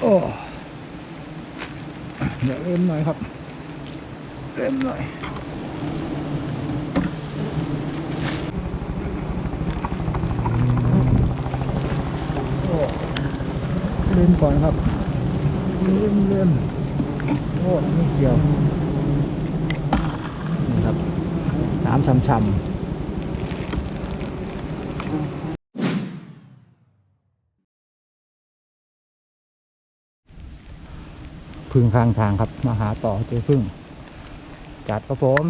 โอ้เดี๋ยวเล่มหน่อยครับเล่มหน่อยโอ้เล่มก่อนครับเล่มเล่มโอ้ไม่เกี่ยว นี่ครับ น้ำช่ำๆ พึ่งข้างทางครับ มาหาต่อเจอพึ่ง จัดครับผม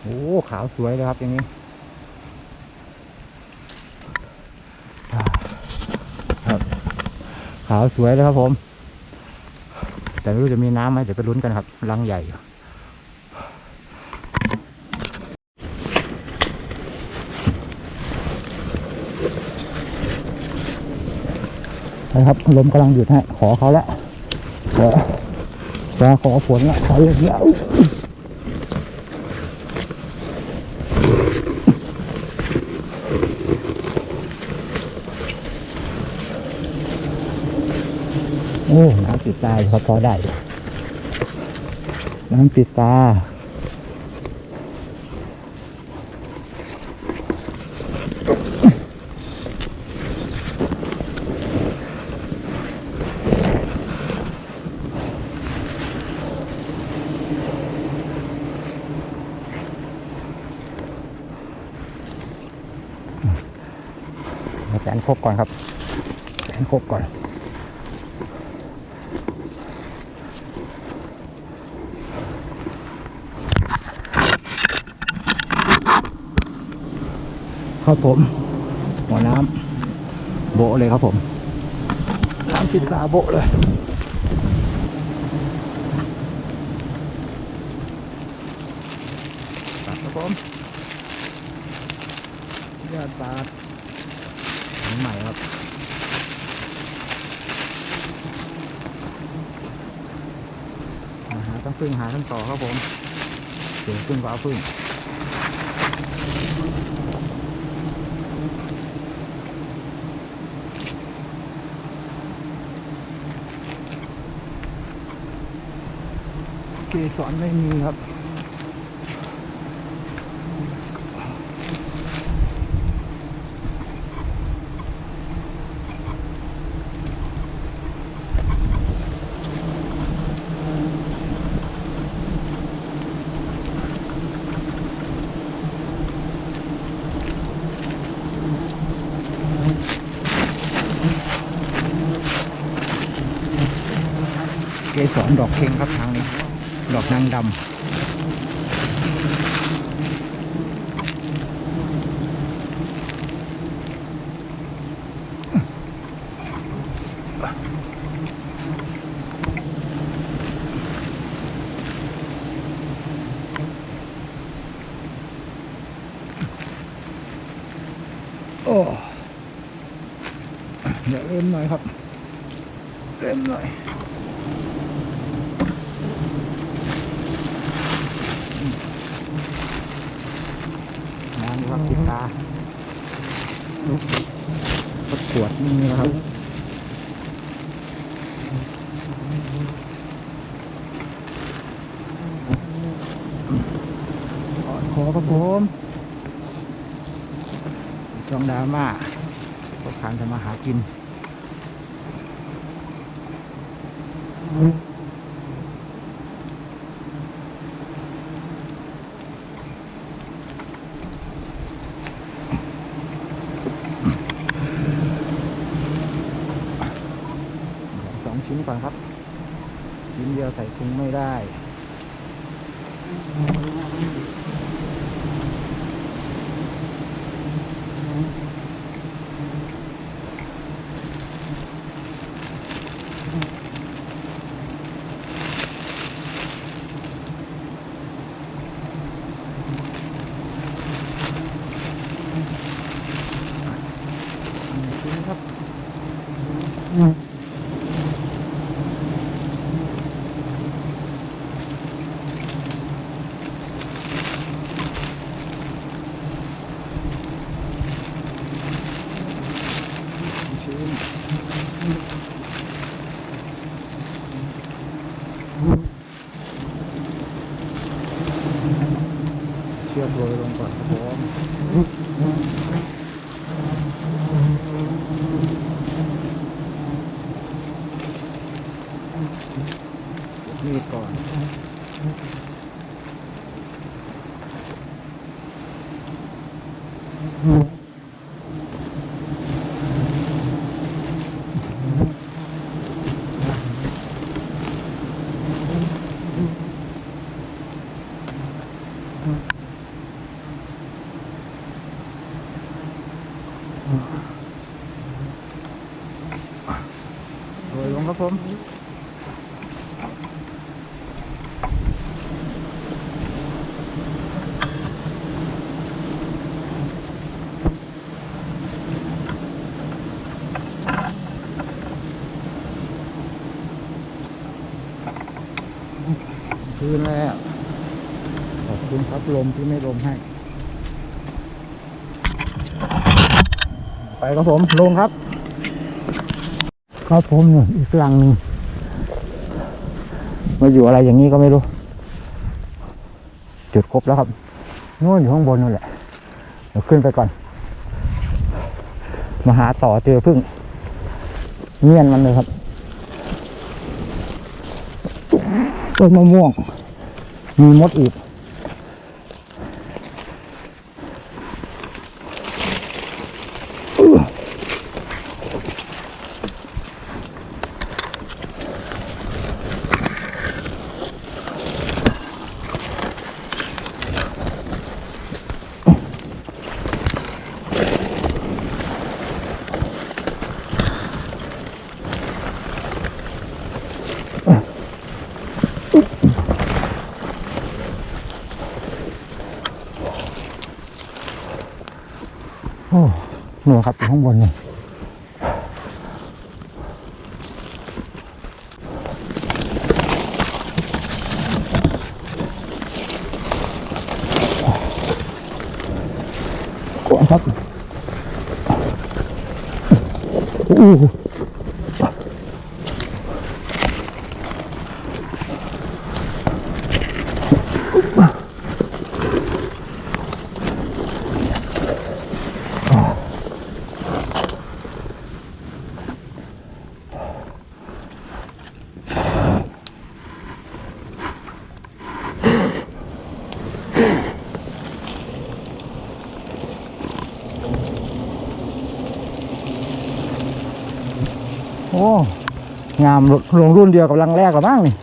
โอ้ขาวสวยเลยครับอย่างนี้อ่าครับ ขาวสวยเลยครับผม แต่ไม่รู้จะมีน้ำไหมเดี๋ยวไปลุ้นกันครับรังใหญ่อยู่นะครับลมกำลังหยุดให้ขอเขาแล้ว จะขอฝนละขาอย่างเงี้วโอ้ น้ำปิดตาอพอได้อยู่น้ำปิดตา ครบก่อนครับแสนครบก่อน ครับผม หัวน้ำโบเลยครับผม น้ำปิดตาโบเลยครับผมยอดปลาถังใหม่ครับ หาทั้ง พึ่งหาทั้งต่อครับผมเสียงพึ่งฟ้าพึ่งเกสรไม่มีครับ เกสรดอกเค็งครับทางนี้ ดอกนางดำโอ้เดี๋ยวเล่มหน่อยครับเล่มหน่อย น้ำครับติดตาประกวดนี่นะครับขอขอครับผมช่องดราม่าพวกการทำมาหากินสองชิ้นก่อนครับ ชิ้นเดียวใส่ถุง ได้ หนึ่งชิ้นครับ ชิ้น ก่อนโดยลงครับผม คืนแล้ว ขอบคุณครับลมที่ไม่ลมให้ ไปครับผมลงครับ ครับผมอีกหลังหนึ่งมาอยู่อะไรอย่างนี้ก็ไม่รู้ จุดครบแล้วครับนู่นอยู่ข้างบนนั่นแหละเดี๋ยวขึ้นไปก่อน มาหาต่อเจอพึ่งเงียนมันเลยครับ ต้นมะม่วง มีมดอีก หนูครับอยู่ข้างบนนี่กวนครับอู้ อ้งามลงรุ่นเดียวกับรังแรกหรือบ้างนี่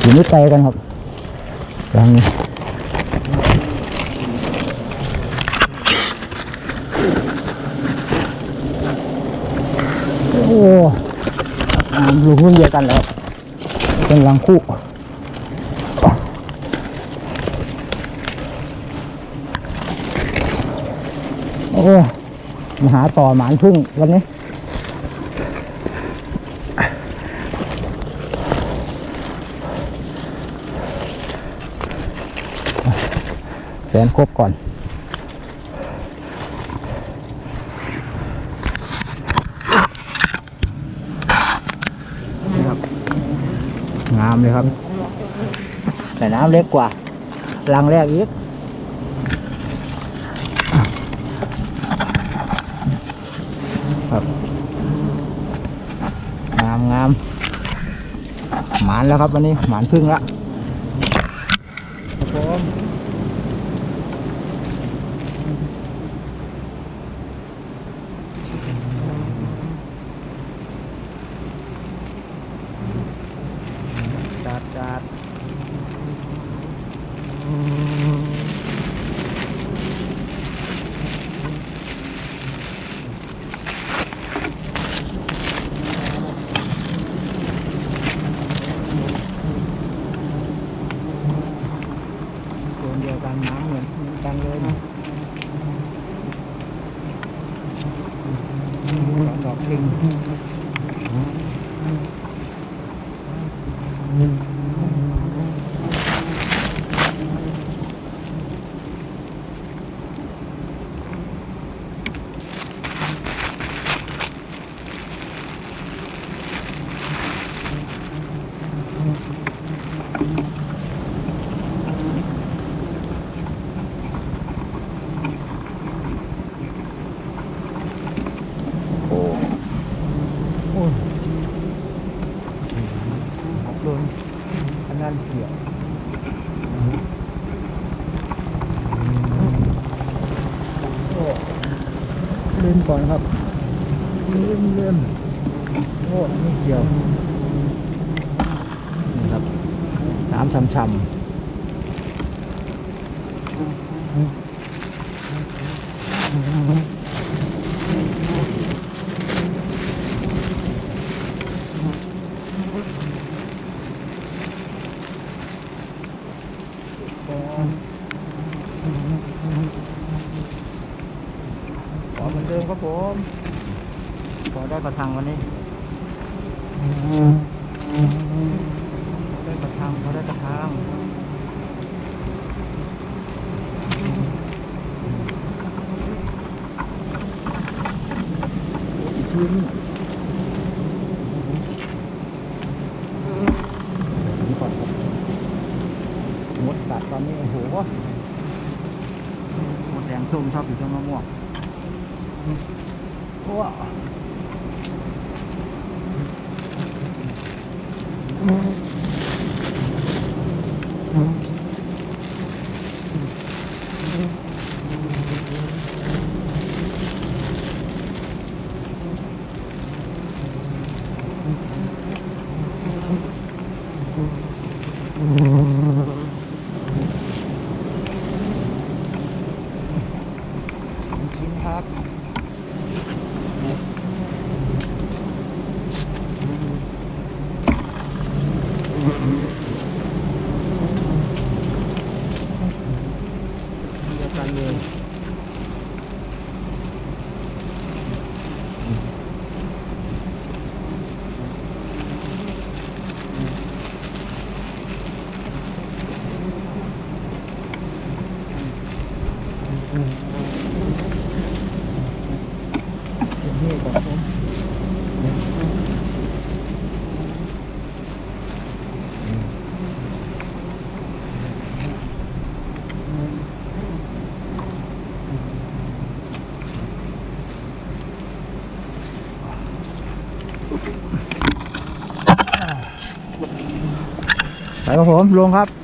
อยู่ไม่ไกลกันครับรังนี้โอ้งามลงรุ่นเดียวกันแล้วเป็นรังคู่ โอ้มาหาต่อหมานพึ่งวันนี้ แสนครบก่อนงามเลยครับ แต่น้ำเล็กกว่ารังแรกอีก ครับ งามงามหมานแล้วครับวันนี้หมานพึ่งละครับผมจัดจัดโซนเดียวกันน้ำเหมือนกันเลยนะ สองดอกลิงโอ้ ริม ก่อนครับริมริมโอ้นี่เกี่ยวนี่ครับน้ำช่ำๆขอ เหมือนเดิมครับผมขอได้ประทังวันนี้ได้ประทังขอได้ประทังอีกทีนึงนี่ก่อนมดกัดตอนนี้โอ้โหมดแดงส้มชอบอยู่ตรงมะม่วง ว้าวจริงครับ เดียวกันเลยนี่ก่อนผม ไปครับผมลงครับ